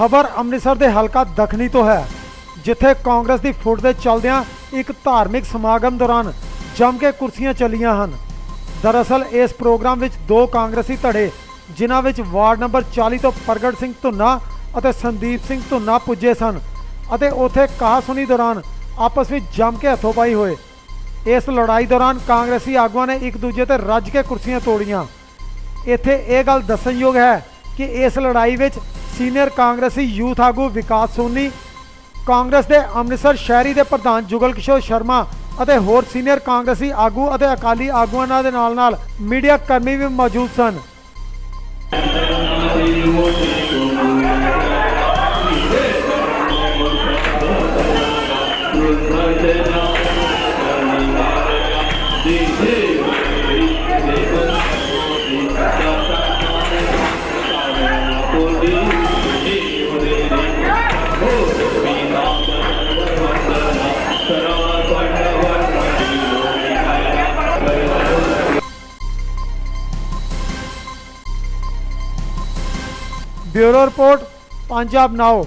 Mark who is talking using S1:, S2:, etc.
S1: ਖਬਰ ਅੰਮ੍ਰਿਤਸਰ ਦੇ ਹਲਕਾ ਦਖਣੀ ਤੋਂ ਹੈ, ਜਿੱਥੇ ਕਾਂਗਰਸ ਦੀ ਫੁੱਟ ਦੇ ਚੱਲਦਿਆਂ ਇੱਕ ਧਾਰਮਿਕ ਸਮਾਗਮ ਦੌਰਾਨ ਜੰਮ ਕੇ ਕੁਰਸੀਆਂ ਚੱਲੀਆਂ ਹਨ। ਦਰਅਸਲ, ਇਸ ਪ੍ਰੋਗਰਾਮ ਵਿੱਚ ਦੋ ਕਾਂਗਰਸੀ ਧੜੇ, ਜਿਨ੍ਹਾਂ ਵਿੱਚ ਵਾਰਡ ਨੰਬਰ 40 ਤੋਂ ਪ੍ਰਗਟ ਸਿੰਘ ਧੁੰਨਾ ਅਤੇ ਸੰਦੀਪ ਸਿੰਘ ਧੁੰਨਾ ਪੁੱਜੇ ਸਨ ਅਤੇ ਉੱਥੇ ਕਹਾਸੁਣੀ ਦੌਰਾਨ ਆਪਸ ਵਿੱਚ ਜੰਮ ਕੇ ਹੱਥੋਂ-ਪਾਈ ਹੋਏ। ਇਸ ਲੜਾਈ ਦੌਰਾਨ ਕਾਂਗਰਸੀ ਆਗੂਆਂ ਨੇ ਇੱਕ ਦੂਜੇ ਤੇ ਰੱਜ ਕੇ ਕੁਰਸੀਆਂ ਤੋੜੀਆਂ। ਇੱਥੇ ਇਹ ਗੱਲ ਦੱਸਣਯੋਗ ਹੈ ਕਿ ਇਸ ਲੜਾਈ ਵਿੱਚ ਸੀਨੀਅਰ ਕਾਂਗਰਸੀ ਯੂਥ ਆਗੂ ਵਿਕਾਸ ਸੋਨੀ, ਕਾਂਗਰਸ ਦੇ ਅੰਮ੍ਰਿਤਸਰ ਸ਼ਹਿਰੀ ਦੇ ਪ੍ਰਧਾਨ ਜੁਗਲ ਕਿਸ਼ੋਰ ਸ਼ਰਮਾ ਅਤੇ ਹੋਰ ਸੀਨੀਅਰ ਕਾਂਗਰਸੀ ਆਗੂ ਅਤੇ ਅਕਾਲੀ ਆਗੂਆਂ ਦੇ ਨਾਲ ਨਾਲ ਮੀਡੀਆ ਕਰਮੀ ਵੀ ਮੌਜੂਦ ਸਨ। Bureau report Punjab now.